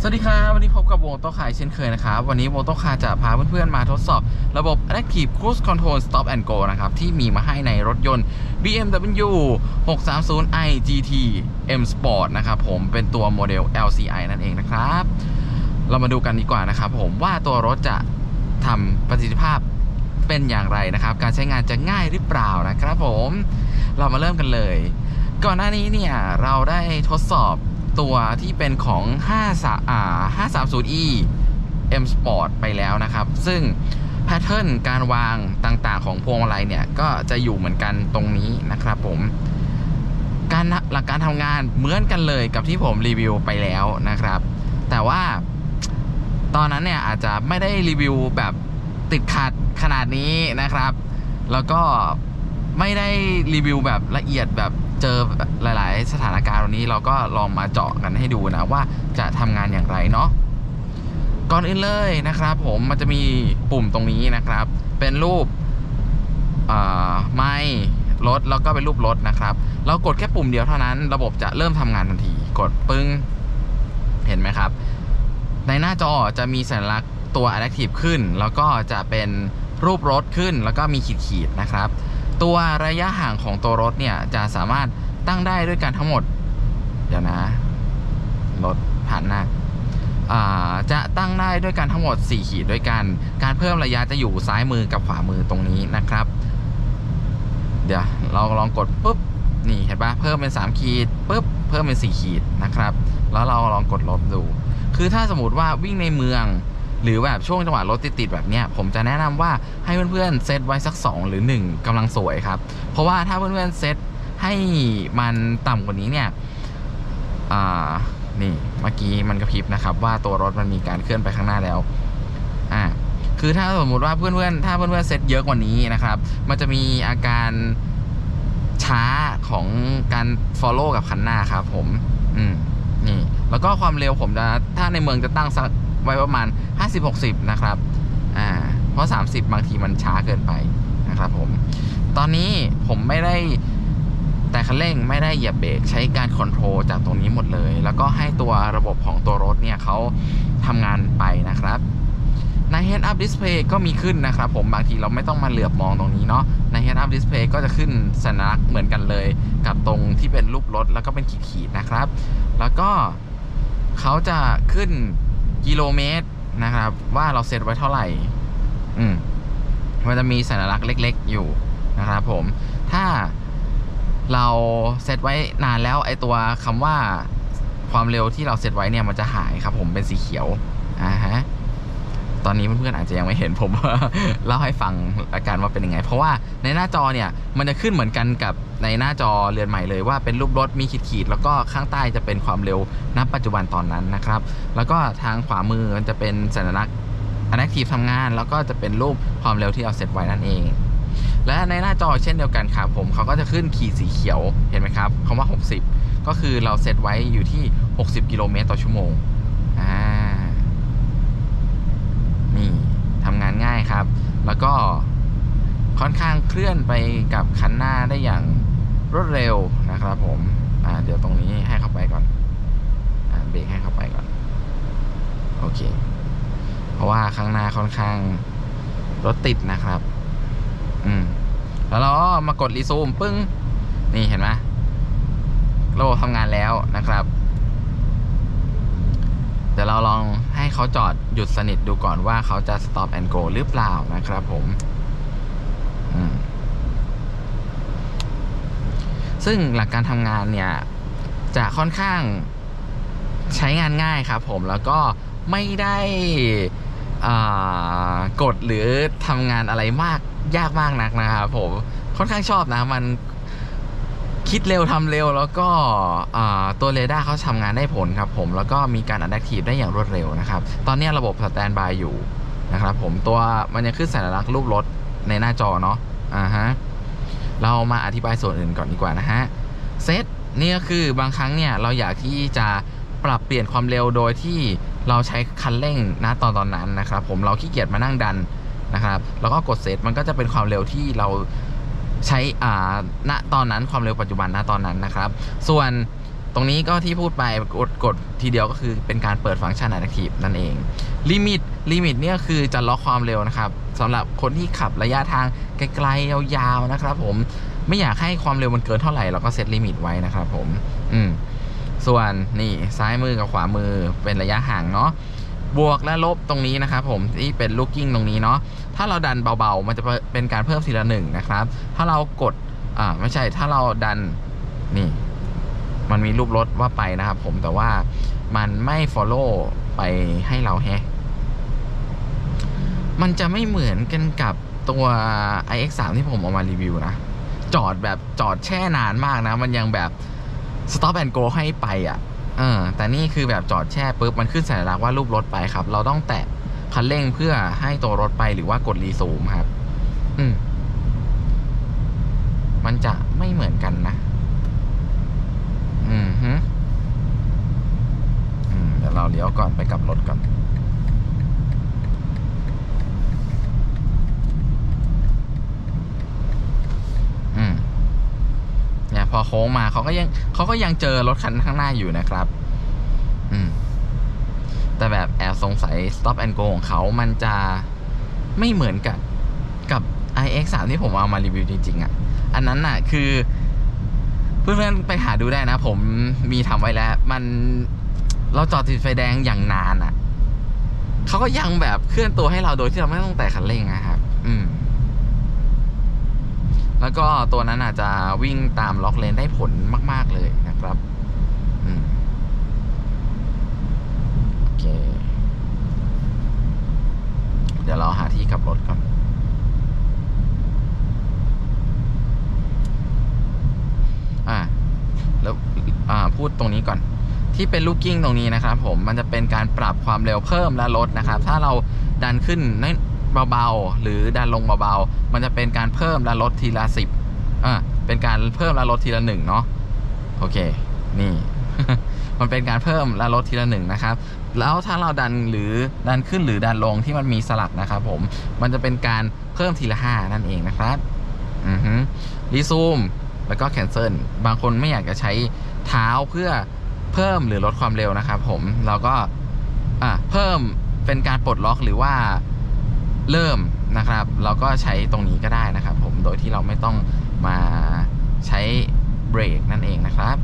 สวัสดีครับวันนี้พบกับวงโต๊ะขายเช่นเคยนะครับ วันนี้วงโต๊ะขายจะพาเพื่อนๆมาทดสอบระบบ Active Cruise Control Stop and Go นะครับ ที่มีมาให้ในรถยนต์ BMW 630i GT M Sport นะครับผมเป็นตัวโมเดล LCI นั่นเองนะครับ เรามาดูกันดีกว่านะครับผมว่าตัวรถจะทำประสิทธิภาพเป็นอย่างไรนะครับ การใช้งานจะง่ายหรือเปล่านะครับผมเรามาเริ่มกันเลย ก่อนหน้านี้เนี่ยเราได้ทดสอบ ตัวที่เป็นของ5 3อ่า 530e M Sport ไปแล้วนะครับ ซึ่งแพทเทิร์นการวางต่างๆของพวงมาลัยเนี่ย ก็จะอยู่เหมือนกันตรงนี้นะครับผมการหลักการทำงานเหมือนกันเลยกับที่ผมรีวิวไปแล้วนะครับ แต่ว่าตอนนั้นเนี่ยอาจจะไม่ได้รีวิวแบบติดขัดขนาดนี้นะครับ แล้วก็ ไม่ได้รีวิวแบบละเอียดแบบเจอหลาย ๆ สถานการณ์วันนี้เราก็ลองมาเจาะกันให้ดูนะว่าจะทำงานอย่างไรเนาะก่อนอื่นเลยนะครับ ผมมันจะมีปุ่มตรงนี้นะครับ เป็นรูปไม้รถแล้วก็เป็นรูปรถนะครับ เรากดแค่ปุ่มเดียวเท่านั้น ระบบจะเริ่มทำงานทันที กดปึ้งเห็นไหมครับ ในหน้าจอจะมีสัญลักษณ์ตัว Adaptive ขึ้น แล้วก็จะเป็นรูปรถขึ้น แล้วก็มีขีดๆนะครับ ตัวระยะห่างของตัวรถเนี่ยจะสามารถตั้งได้ด้วยกันทั้งหมด เดี๋ยวนะรถผ่านหน้าจะตั้งได้ด้วยกันทั้งหมด 4 ขีดด้วยกัน การเพิ่มระยะจะอยู่ซ้ายมือกับขวามือตรงนี้นะครับ เดี๋ยวเราลองกดปุ๊บนี่เห็นปะเพิ่มเป็น 3 ขีดปุ๊บเพิ่มเป็น 4 ขีดนะครับ แล้วเราลองกดลบดู คือถ้าสมมติว่าวิ่งในเมือง หรือแบบช่วงจังหวะรถติดๆแบบเนี้ยผมจะแนะนำว่าให้เพื่อนๆเซตไว้สัก 2 หรือ 1กำลังสวยครับ เพราะว่าถ้าเพื่อนๆเซตให้มันต่ำกว่านี้เนี่ยอ่านี่เมื่อกี้มันกระพริบนะครับ ว่าตัวรถมันมีการเคลื่อนไปข้างหน้าแล้วอ่าคือถ้าสมมุติว่าเพื่อนๆถ้าเพื่อนๆเซตเยอะกว่านี้นะครับ มันจะมีอาการช้าของการ follow กับคันหน้าครับผม อืม นี่ แล้วก็ความเร็วผมจะ ถ้าในเมืองจะตั้งสัก ไว้ประมาณ 50-60 นะครับอ่าเพราะ 30 บางทีมันช้าเกินไปนะครับผม ตอนนี้ผมไม่ได้แต่คันเร่งไม่ได้เหยียบเบรกใช้การคอนโทรลจากตรงนี้หมดเลย แล้วก็ให้ตัวระบบของตัวรถเนี่ยเขาทำงานไปนะครับใน Head Up Display ก็มีขึ้นนะครับผมบางทีเราไม่ต้องมาเหลือบมองตรงนี้เนาะใน Head Up Display ก็จะขึ้นสัญลักษณ์เหมือนกันเลย กับตรงที่เป็นรูปรถแล้วก็เป็นขีดๆนะครับ แล้วก็เขาจะขึ้น กิโลเมตรนะครับ ว่าเราเซตไว้เท่าไหร่ อืมมันจะมีสัญลักษณ์เล็ก ๆ อยู่นะครับผม ถ้าเราเซตไว้นานแล้วไอตัวคำว่าความเร็วที่เราเซตไว้เนี่ยมันจะหายครับผมเป็นสีเขียวอ่าฮะ ตอนนี้เพื่อนๆอาจจะยังไม่เห็นผมเล่าให้ฟังอาการว่าเป็นยังไง เพราะว่าในหน้าจอเนี่ยมันจะขึ้นเหมือนกันกับในหน้าจอเรือนใหม่เลยว่าเป็นรูปรถมีขีดๆแล้วก็ข้างใต้จะเป็นความเร็วณปัจจุบันตอนนั้นนะครับ แล้วก็ทางขวามือมันจะเป็นสัญลักษณ์ Active ทำงาน แล้วก็จะเป็นรูปความเร็วที่เราเซตไว้นั่นเอง และในหน้าจอเช่นเดียวกันครับผมเขาก็จะขึ้นขีดสีเขียวเห็นไหมครับคำว่า 60 ก็คือเราเซตไว้อยู่ที่ 60 กิโลเมตรต่อชั่วโมงอ่า นี่ ทำงานง่ายครับ แล้วก็ค่อนข้างเคลื่อนไปกับคันหน้าได้อย่างรวดเร็วนะครับผมเดี๋ยวตรงนี้ให้เข้าไปก่อนอเบรกให้เข้าไปก่อน โอเค เพราะว่าข้างหน้าค่อนข้างรถติดนะครับ อืม แล้วเรามากดรีซูมปึ้ง นี่เห็นไหมระบบทำงานแล้วนะครับ ดี๋ยวเราลองให้เขาจอดหยุดสนิทดูก่อนว่าเขาจะ stop and go หรือเปล่านะครับผมซึ่งหลักการทำงานเนี่ย จะค่อนข้างใช้งานง่ายครับผมแล้วก็ไม่ได้กดหรือทำงานอะไรมากยากมากนักนะครับผมค่อนข้างชอบนะ มัน คิดเร็วทำเร็วแล้วก็ตัวเรดาร์เขาทำงานได้ผลครับผม แล้วก็มีการอัดแอคทีฟได้อย่างรวดเร็วนะครับ ตอนนี้ระบบสแตนบายอยู่นะครับผมตัวมันยังขึ้นสัญลักษณ์รูปรถในหน้าจอเนาะอ่าฮะเรามาอธิบายส่วนอื่นก่อนดีกว่านะฮะเซตนี่ก็คือบางครั้งเนี่ยเราอยากที่จะปรับเปลี่ยนความเร็วโดยที่เราใช้คันเร่งณตอนตอนนั้นนะครับผมเราขี้เกียจมานั่งดันนะครับแล้วก็กดเซตมันก็จะเป็นความเร็วที่เรา ใช้อ่าณตอนนั้นความเร็วปัจจุบันณตอนนั้นนะครับ ส่วนตรงนี้ก็ที่พูดไปกดกดทีเดียวก็คือเป็นการเปิดฟังก์ชัน Adaptive นั่นเองลิมิตลิมิตเนี่ยคือจะล็อกความเร็วนะครับสำหรับคนที่ขับระยะทางไกลๆยาวๆนะครับ ผมไม่อยากให้ความเร็วมันเกินเท่าไหร่เราก็เซตลิมิตไว้นะครับ ผมอืมส่วนนี่ซ้ายมือกับขวามือเป็นระยะห่างเนาะบวกและลบตรงนี้นะครับผมที่เป็นลูกกิ้งตรงนี้เนาะ ถ้าเราดันเบาๆ มันจะเป็นการเพิ่มทีละหนึ่งนะครับ ถ้าเรากดอ่าไม่ใช่ถ้าเราดันนี่ มันมีรูปรถว่าไปนะครับผมแต่ว่ามันไม่ follow ไปให้เราแฮะมันจะไม่เหมือนกันกับตัว iX3 ที่ผมเอามารีวิวนะ จอดแบบจอดแช่นานมากนะ มันยังแบบ stop and go ให้ไปอะ เออ แต่นี่คือแบบจอดแช่ปุ๊บ มันขึ้นสัญลักษณ์ว่ารูปรถไปครับ เราต้องแตะ คันเร่งเพื่อให้ตัวรถไปหรือว่ากดรีซูมครับ อืม มันจะไม่เหมือนกันนะ อืมฮึอืมเดี๋ยวเราเลี้ยวก่อนไปกลับรถก่อนอืมนี่พอโค้งมาเขาก็ยังเขาก็ยังเจอรถคันข้างหน้าอยู่นะครับ แต่แบบแอบสงสัย stop and go ของเขามันจะไม่เหมือนกับกับ iX3 ที่ผมเอามารีวิวจริงๆอะ อันนั้นน่ะคือเพื่อนๆไปหาดูได้นะ ผมมีทำไว้แล้ว มันเราจอดติดไฟแดงอย่างนานอะเขาก็ยังแบบเคลื่อนตัวให้เราโดยที่เราไม่ต้องแตะคันเร่งนะครับ อืม แล้วก็ตัวนั้นอาจจะวิ่งตามล็อกเลนได้ผลมาก ๆเลยนะครับ อืม โอเค เดี๋ยว ขับรถก่อนอ่าแล้วอ่าพูดตรงนี้ก่อน ที่เป็นลูกกิ้งตรงนี้นะครับ ผมมันจะเป็นการปรับความเร็วเพิ่มและลดนะครับ ถ้าเราดันขึ้นเบาๆหรือดันลงเบาๆมันจะเป็นการเพิ่มและลดทีละสิบอ่าเป็นการเพิ่มและลดทีละหนึ่งเนาะโอเค นี่ มันเป็นการเพิ่มและลดทีละหนึ่งนะครับ แล้วถ้าเราดันหรือดันขึ้นหรือดันลงที่มันมีสลักนะครับผมมันจะเป็นการเพิ่มทีละห้านั่นเองนะครับอือฮึรีซูมแล้วก็แคนเซิลบางคนไม่อยากจะใช้เท้าเพื่อเพิ่มหรือลดความเร็วนะครับผมเราก็อะเพิ่มเป็นการปลดล็อกหรือว่าเริ่มนะครับ เราก็ใช้ตรงนี้ก็ได้นะครับ ผมโดยที่เราไม่ต้องมาใช้เบรกนั่นเองนะครับ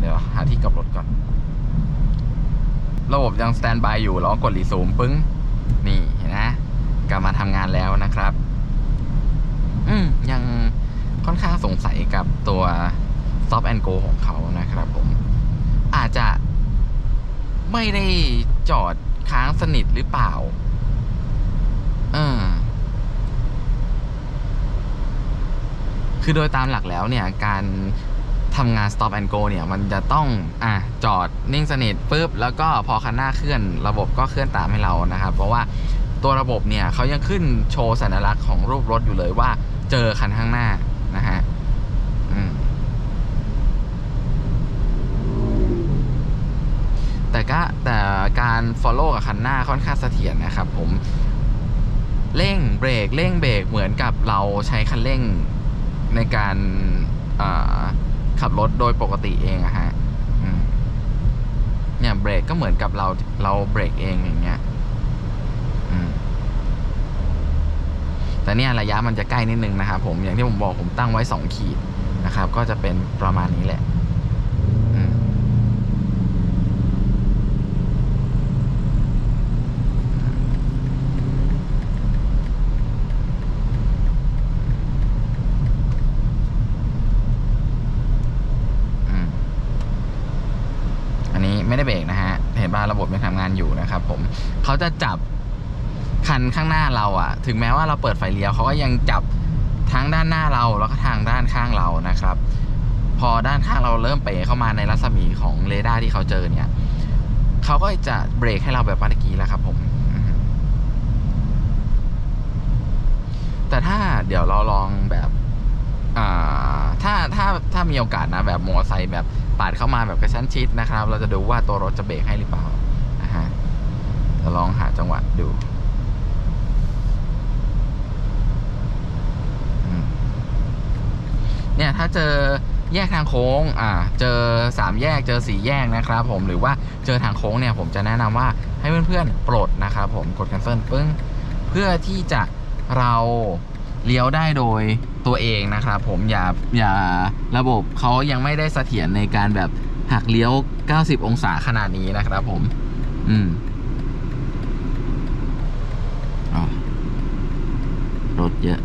เดี๋ยวหาที่กลับรถก่อน ระบบยังสแตนบายอยู่แล้วก็กดรีซูมปึ้ง นี่นะกลับมาทำงานแล้วนะครับ อืมยังค่อนข้างสงสัยกับตัว stop and go ของเขานะครับผม อาจจะไม่ได้จอดค้างสนิทหรือเปล่า เออคือโดยตามหลักแล้วเนี่ย การ ทำงาน stop and go เนี่ยมันจะต้องอะจอดนิ่งสนิทปุ๊บแล้วก็พอคันหน้าเคลื่อนระบบก็เคลื่อนตามให้เรานะครับ เพราะว่าตัวระบบเนี่ยเขายังขึ้นโชว์สัญลักษณ์ของรูปรถอยู่เลยว่าเจอคันข้างหน้านะฮะแต่ก็แต่การ follow กับคันหน้าค่อนข้างเสถียรนะครับผมเร่งเบรกเร่งเบรกเหมือนกับเราใช้คันเร่งในการ ขับรถโดยปกติเองอะฮะเนี่ยเบรกก็เหมือนกับเราเราเบรกเองอย่างเงี้ยแต่เนี่ยระยะมันจะใกล้นิดนึงนะครับผมอย่างที่ผมบอกผมตั้งไว้สองขีดนะครับ ก็จะเป็นประมาณนี้แหละ อืม อืม อันนี้ไม่ได้เบรกนะฮะ เห็นบ้าระบบยังทำงานอยู่นะครับผม เขาจะจับคันข้างหน้าเราอะ ถึงแม้ว่าเราเปิดไฟเลี้ยวเขาก็ยังจับทั้งด้านหน้าเราแล้วก็ทางด้านข้างเรานะครับ พอด้านข้างเราเริ่มเป๋เข้ามาในรัศมีของเรดาร์ที่เขาเจอเนี่ยเขาก็จะเบรกให้เราแบบเมื่อกี้แล้วครับผม แต่ถ้าเดี๋ยวเราลองแบบถ้าถ้าถ้ามีโอกาสนะแบบมอไซค์แบบปาดเข้ามาแบบกระชั้นชิดนะครับ เราจะดูว่าตัวรถจะเบรกให้หรือเปล่านะฮะจะลองหาจังหวะดูอืม เนี่ยถ้าเจอแยกทางโค้งอ่าเจอสามแยกเจอสี่แยกนะครับผมหรือว่าเจอทางโค้งเนี่ยผมจะแนะนำว่าให้เพื่อนๆปลดนะครับผมกด cancel ปึ้งเพื่อที่จะเราเลี้ยวได้โดยตัวเองนะครับผมอย่าอย่าระบบเขายังไม่ได้เสถียรในการแบบหักเลี้ยว 90 องศาขนาดนี้นะครับผม อืมอ๋อรถเยอะ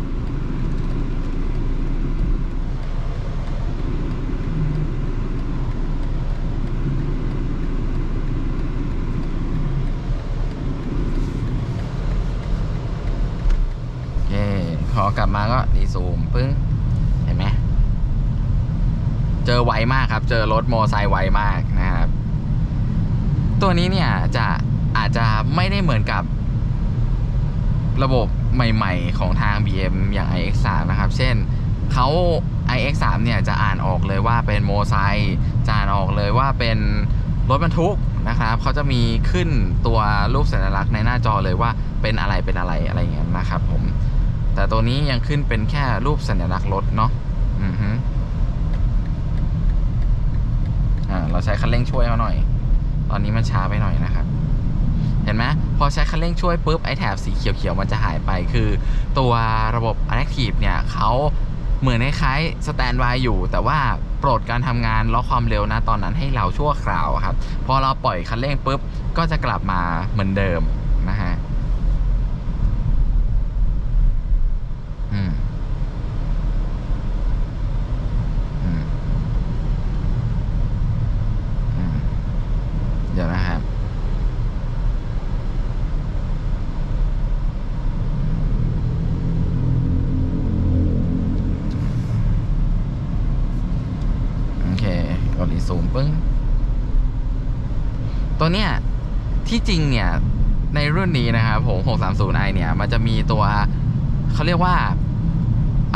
โอเค พอกลับมาก็ดี ซูมปึ้งเห็นไหมเจอไวมากครับ เจอรถโมอไซค์ไวมากนะครับ ตัวนี้เนี่ยจะอาจจะไม่ได้เหมือนกับระบบใหม่ๆ ของทาง BM อย่าง iX3 นะครับ เช่นเขา iX3 เนี่ยจะอ่านออกเลยว่าเป็นโมไซค์จะอ่านออกเลยว่าเป็นรถบรรทุกนะครับเขาจะมีขึ้นตัวรูปสัญลักษณ์ในหน้าจอเลยว่าเป็นอะไรเป็นอะไรอะไรอย่างเงี้ยนะครับผม แต่ตัวนี้ยังขึ้นเป็นแค่รูปสัญลักษณ์รถเนาะอือฮึอ่าเราใช้คันเร่งช่วยเขาหน่อย ตอนนี้มันช้าไปหน่อยนะครับ เห็นไหมพอใช้คันเร่งช่วยปุ๊บไอแถบสีเขียวๆมันจะหายไปคือ ตัวระบบ Adaptive เนี่ยเขาเหมือนคล้ายๆสแตนบายอยู่ แต่ว่าโปรดการทำงานล็อกความเร็วนะตอนนั้นให้เราชั่วคราวครับ พอเราปล่อยคันเร่งปุ๊บ ก็จะกลับมาเหมือนเดิมนะฮะ อืม อืม อืม เดี๋ยวนะครับ โอเคกดรีซูมปึ้ง ตัวเนี้ย ที่จริงเนี่ย ในรุ่นนี้นะครับผม 630i เนี่ย มันจะมีตัวเขาเรียกว่า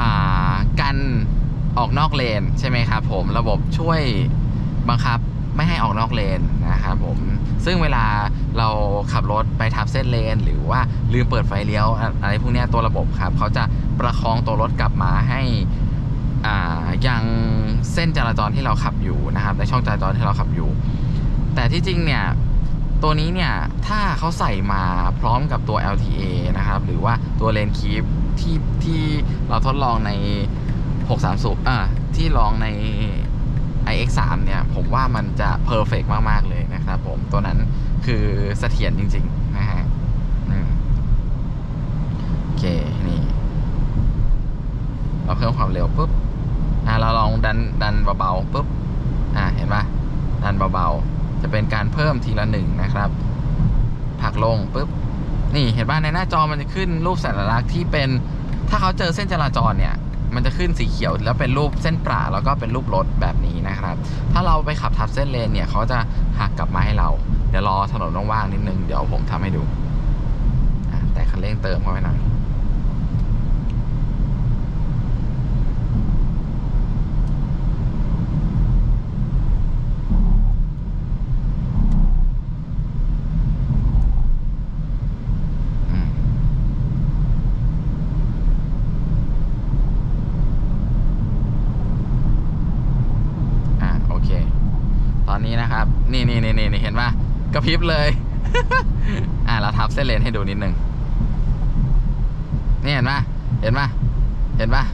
อ่ากันออกนอกเลนใช่ไหมครับผมระบบช่วยบังคับไม่ให้ออกนอกเลนนะครับผมซึ่งเวลาเราขับรถไปทับเส้นเลน หรือว่าลืมเปิดไฟเลี้ยวอะไรพวกนี้ตัวระบบครับเขาจะประคองตัวรถกลับมาให้อ่ายังเส้นจราจรที่เราขับอยู่นะครับในช่องจราจรที่เราขับอยู่ แต่ที่จริงเนี่ย ตัวนี้เนี่ย ถ้าเขาใส่มาพร้อมกับตัว LTA นะครับ หรือว่าตัวเลนคีปที่ที่เราทดลองใน 630อ่าที่ลองใน iX3 เนี่ย ผมว่ามันจะเพอร์เฟกมาก ๆ เลยนะครับผม ตัวนั้นคือเสถียรจริง ๆ นะฮะโอเค นี่ เราเพิ่มความเร็วปุ๊บ อ่าเราลองดันดันเบา ๆ ปุ๊บ อ่าเห็นปะดันเบา ๆ จะเป็นการเพิ่มทีละหนึ่งนะครับผักลงปุ๊บนี่เห็นป่ะในหน้าจอมันจะขึ้นรูปสัญลักษณ์ที่เป็นถ้าเขาเจอเส้นจราจรเนี่ยมันจะขึ้นสีเขียวแล้วเป็นรูปเส้นประแล้วก็เป็นรูปรถแบบนี้นะครับ ถ้าเราไปขับทับเส้นเลนเนี่ยเขาจะหักกลับมาให้เรา เดี๋ยวรอถนนว่างๆนิดนึงเดี๋ยวผมทำให้ดูแต่คันเร่งเติมเข้าไปหน่อย อืม อะโอเค ตอ นี้นะครับ นี่นี่นี่นี่เห็นปะกระพริบเลย อะเราทับเส้นเลนให้ดูนิดนึงนี่เห็นปะเห็นปะเห็นปะ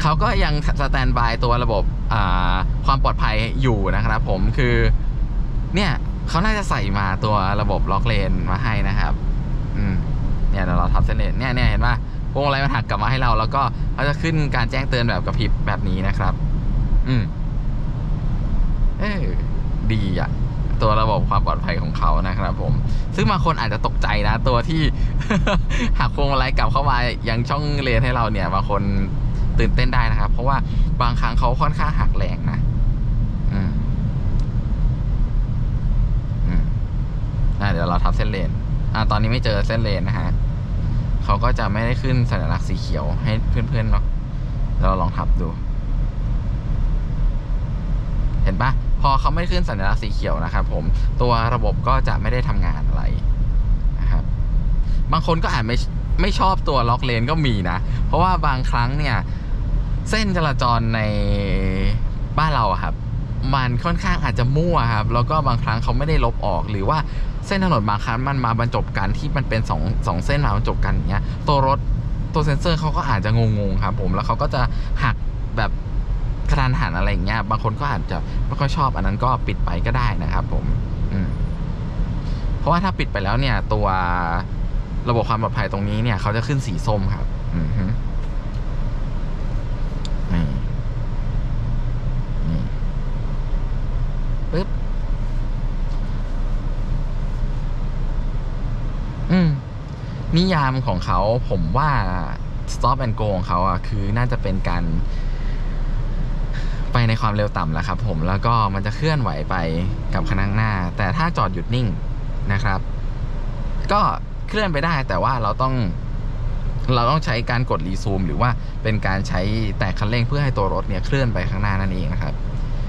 เขาก็ยังสแตนบายตัวระบบอ่าความปลอดภัยอยู่นะครับผมคือ เนี่ยเขาน่าจะใส่มาตัวระบบล็อกเลนมาให้นะครับ อืมเนี่ยเดี๋ยวเราทับเส้นเลนเนี่ยเนี่ยเห็นปะพวงอะไรมันหักกลับมาให้เรา แล้วก็เขาจะขึ้นการแจ้งเตือนแบบกระพริบแบบนี้นะครับ อืม ดีอะตัวระบบความปลอดภัยของเขานะครับผม ซึ่งบางคนอาจจะตกใจนะ ตัวที่หักพวงมาลัยกลับเข้ามายังช่องเลนให้เราเนี่ย บางคนตื่นเต้นได้นะครับ เพราะว่าบางครั้งเขาค่อนข้างหักแรงนะอืมอืมอ่เดี๋ยวเราทับเส้นเลน อ่า ตอนนี้ไม่เจอเส้นเลนนะฮะเขาก็จะไม่ได้ขึ้นสัญลักษณ์สีเขียวให้เพื่อนๆเนาะเราลองทับดู เห็นปะ พอเขาไม่ขึ้นสัญลักษณ์สีเขียวนะครับผมตัวระบบก็จะไม่ได้ทำงานอะไรนะครับบางคนก็อาจไม่ไม่ชอบตัวล็อกเลนก็มีนะ เพราะว่าบางครั้งเนี่ย เส้นจราจรในบ้านเราครับ มันค่อนข้างอาจจะมั่วครับ แล้วก็บางครั้งเขาไม่ได้ลบออก หรือว่าเส้นถนนบางครั้งมันมาบรรจบกันที่มันเป็นสองสองเส้นมาบรรจบกันอย่างเงี้ยตัวรถตัวเซ็นเซอร์เขาก็อาจจะงงๆครับผมแล้วเขาก็จะหักแบบ กระทันหันอะไรอย่างเงี้ยบางคนก็อาจจะไม่ค่อยชอบอันนั้นก็ปิดไปก็ได้นะครับผมอืมเพราะว่าถ้าปิดไปแล้วเนี่ย ตัวระบบความปลอดภัยตรงนี้เนี่ยเขาจะขึ้นสีส้มครับ อือฮึนี่นี่ปึ๊บอืมนิยามของเขาผมว่า stop and go ของเขาอะคือน่าจะเป็นการ ไปในความเร็วต่ำแล้วครับผมแล้วก็มันจะเคลื่อนไหวไปกับคันข้างหน้า แต่ถ้าจอดหยุดนิ่งนะครับ ก็เคลื่อนไปได้แต่ว่าเราต้องเราต้องใช้การกดรีซูม หรือว่าเป็นการใช้แตะคันเร่งเพื่อให้ตัวรถเนี่ยเคลื่อนไปข้างหน้านั่นเองนะครับ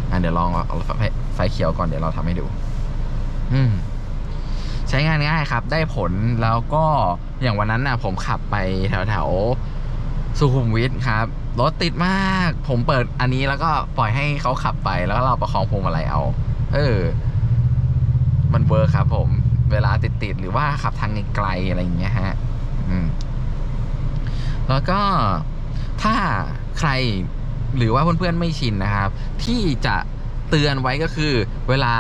อะเดี๋ยวลองเอาไฟไฟเขียวก่อนเดี๋ยวเราทำให้ดู อืมใช้งานง่ายครับ ได้ผลแล้วก็อย่างวันนั้นน่ะ ผมขับไปแถวแถวสุขุมวิทครับ รถติดมาก ผมเปิดอันนี้แล้วก็ปล่อยให้เขาขับไปแล้วเราประคองพวงมาลัยเอา เออ มันเวิร์คครับผม เวลาติดๆหรือว่าขับทางไกลอะไรอย่างเงี้ยฮะแล้วก็ถ้าใครหรือว่าเพื่อนๆไม่ชินนะครับ ที่จะเตือนไว้ก็คือ เวลา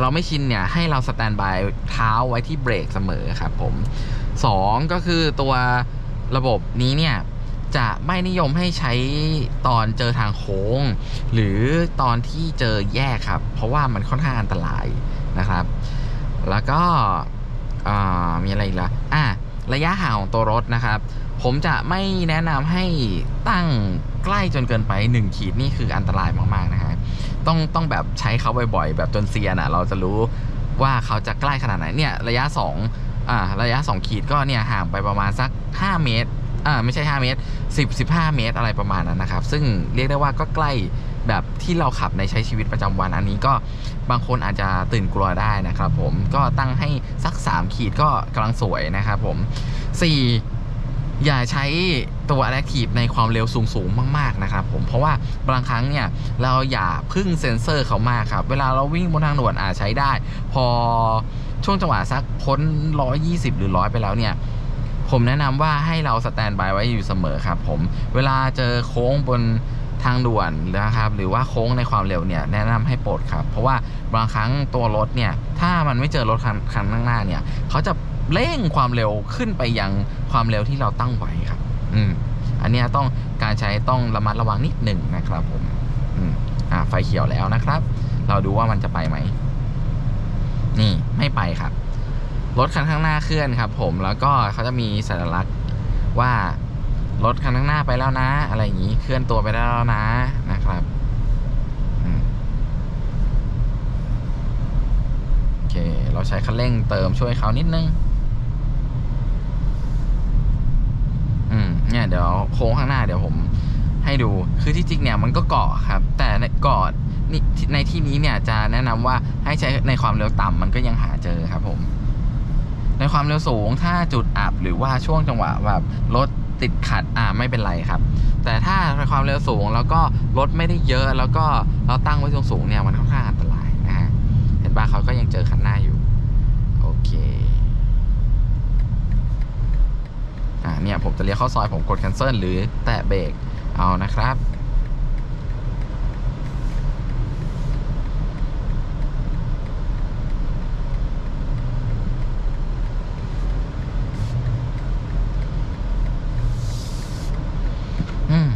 เราไม่ชินเนี่ย ให้เราสแตนบายเท้าไว้ที่เบรกเสมอครับผมสองก็คือตัวระบบนี้เนี่ย จะไม่นิยมให้ใช้ตอนเจอทางโค้ง หรือตอนที่เจอแยกครับ เพราะว่ามันค่อนข้างอันตรายนะครับ แล้วก็มีอะไรอีกละอะระยะห่างของตัวรถนะครับ ผมจะไม่แนะนำให้ตั้งใกล้จนเกินไป 1 ขีดนี่คืออันตรายมากๆนะฮะต้องต้องแบบใช้เขาบ่อยๆ แบบจนเซียนอะเราจะรู้ว่าเขาจะใกล้ขนาดไหนเนี่ยระยะ2อ่าระยะ 2 ขีดก็เนี่ยห่างไปประมาณสัก 5 เมตร อ่าไม่ใช่ 5 เมตร 10 15 เมตรอะไรประมาณนั้นนะครับ ซึ่งเรียกได้ว่าก็ใกล้แบบที่เราขับในใช้ชีวิตประจำวันอันนี้ก็บางคนอาจจะตื่นกลัวได้นะครับผมก็ตั้งให้สัก 3 ขีดก็กำลังสวยนะครับผม 4 อย่าใช้ตัว Adaptive ในความเร็วสูงๆมากๆนะครับผมเพราะว่าบางครั้งเนี่ยเราอย่าพึ่งเซ็นเซอร์เขามากครับ เวลาเราวิ่งบนทางด่วนอาจใช้ได้ พอช่วงจังหวะสักพ้น 120 หรือ 100 ไปแล้วเนี่ย ผมแนะนำว่าให้เราสแตนบายไว้อยู่เสมอครับผม เวลาเจอโค้งบนทางด่วนนะครับหรือว่าโค้งในความเร็วเนี่ยแนะนำให้ปลดครับ เพราะว่าบางครั้งตัวรถเนี่ยถ้ามันไม่เจอรถคันข้างหน้าเนี่ยเขาจะเร่งความเร็วขึ้นไปยังความเร็วที่เราตั้งไว้ครับ อืมอันนี้ต้องการใช้ต้องระมัดระวังนิดหนึ่งนะครับผมอืมอ่าไฟเขียวแล้วนะครับ เราดูว่ามันจะไปไหมนี่ไม่ไปครับ รถคันข้างหน้าเคลื่อนครับผมแล้วก็เขาจะมีสัญลักษณ์ว่ารถคันข้างหน้าไปแล้วนะ อะไรอย่างนี้เคลื่อนตัวไปได้แล้วนะนะครับโอเค เราใช้คันเร่งเติมช่วยเขานิดนึงอืมเนี่ยเดี๋ยวโค้งข้างหน้าเดี๋ยวผมให้ดูคือที่จริงเนี่ยมันก็เกาะครับ แต่ในเกาะในที่นี้เนี่ยจะแนะนำว่าให้ใช้ในความเร็วต่ำมันก็ยังหาเจอครับผม ในความเร็วสูงถ้าจุดอับหรือว่าช่วงจังหวะแบบรถติดขัดอ่าไม่เป็นไรครับ แต่ถ้าในความเร็วสูงแล้วก็รถไม่ได้เยอะแล้วก็เราตั้งไว้สูงๆเนี่ยมันค่อนข้างอันตรายนะฮะเห็นป่ะเขาก็ยังเจอคันหน้าอยู่โอเคอ่าเนี่ยผมจะเลี้ยวเข้าซอยผมกด cancel หรือแตะเบรกเอานะครับ อืม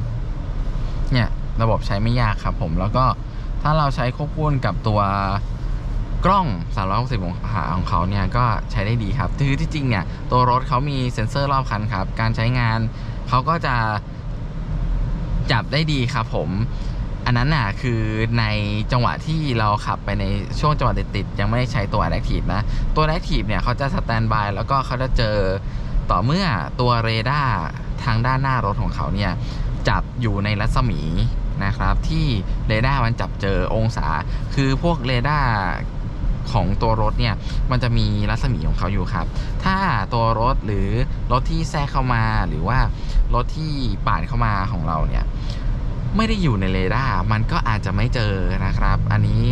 เนี่ย ระบบ ใช้ไม่ยากครับผมแล้วก็ถ้าเราใช้ควบคู่กับตัวกล้อง 360 องศาของเขาเนี่ยก็ใช้ได้ดีครับคือที่จริงเนี่ยตัวรถเขามีเซ็นเซอร์รอบคันครับ การใช้งานเขาก็จะจับได้ดีครับผม อันนั้นน่ะคือในจังหวะที่เราขับไปในช่วงจังหวะติดๆยังไม่ได้ใช้ตัว Adaptive นะ ตัว Adaptive เนี่ยเขาจะสแตนบายแล้วก็เขาจะเจอต่อเมื่อตัวเรดาร์ทางด้านหน้ารถของเขาเนี่ยจับอยู่ในรัศมี นะครับที่เรดาร์มันจับเจอองศา คือพวกเรดาร์ของตัวรถเนี่ยมันจะมีรัศมีของเขาอยู่ครับ ถ้าตัวรถหรือรถที่แทรกเข้ามาหรือว่ารถที่ปาดเข้ามาของเราเนี่ยไม่ได้อยู่ในเรดาร์มันก็อาจจะไม่เจอนะครับ อันนี้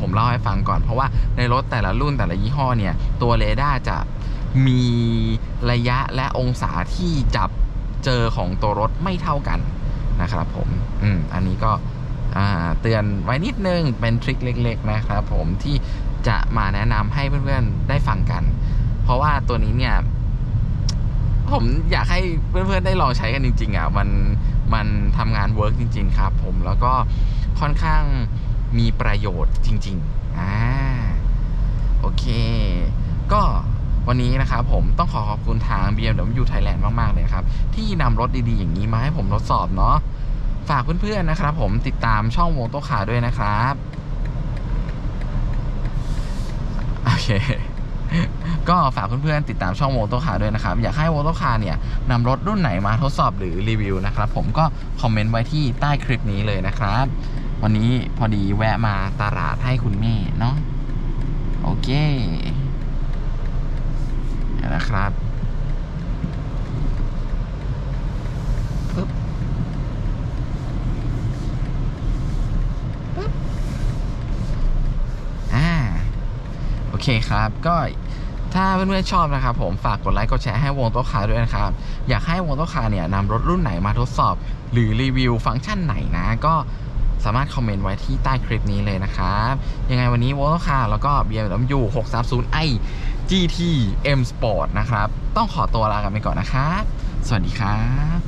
ผมเล่าให้ฟังก่อน เพราะว่าในรถแต่ละรุ่นแต่ละยี่ห้อเนี่ยตัวเรดาร์จะมีระยะและองศาที่จับเจอของตัวรถไม่เท่ากัน นะครับผมอืมอันนี้ก็เตือนไว้นิดนึงเป็นทริคเล็ก ๆ นะครับผมที่จะมาแนะนำให้เพื่อนๆได้ฟังกัน เพราะว่าตัวนี้เนี่ยผมอยากให้เพื่อนๆได้ลองใช้กันจริง ๆอะมันมันทำงานเวิร์กจริง ๆ ครับ ผมแล้วก็ค่อนข้างมีประโยชน์จริง ๆอ่าโอเค ก็ วันนี้นะครับผมต้องขอขอบคุณทาง BMW Thailand มาก ๆ เลยครับ ที่นำรถดีๆ อย่างนี้มาให้ผมทดสอบเนาะฝากเพื่อน ๆ นะครับผมติดตามช่องวงโตขาด้วยนะครับโอเคก็ฝากเพื่อนๆติดตามช่องโวโตคาด้วยนะครับ อยากให้โวโตคาเนี่ยนำรถรุ่นไหนมาทดสอบหรือรีวิวนะครับ ผมก็คอมเมนต์ไว้ที่ใต้คลิปนี้เลยนะครับ วันนี้พอดีแวะมาตลาดให้คุณแม่เนาะโอเค นะครับปึ๊บปึ๊บอ่าโอเคครับก็ถ้าเพื่อนๆชอบนะครับผมฝากกดไลค์กดแชร์ให้วงโต๊ะคาด้วยนะครับ อยากให้วงโต๊ะคาเนี่ยนำรถรุ่นไหนมาทดสอบ หรือรีวิวฟังก์ชันไหนนะ ก็สามารถคอมเมนต์ไว้ที่ใต้คลิปนี้เลยนะครับ ยังไงวันนี้วงโต๊ะคาแล้วก็ BMW 630i GT M Sport นะครับ ต้องขอตัวลากันไปก่อนนะครับ สวัสดีครับ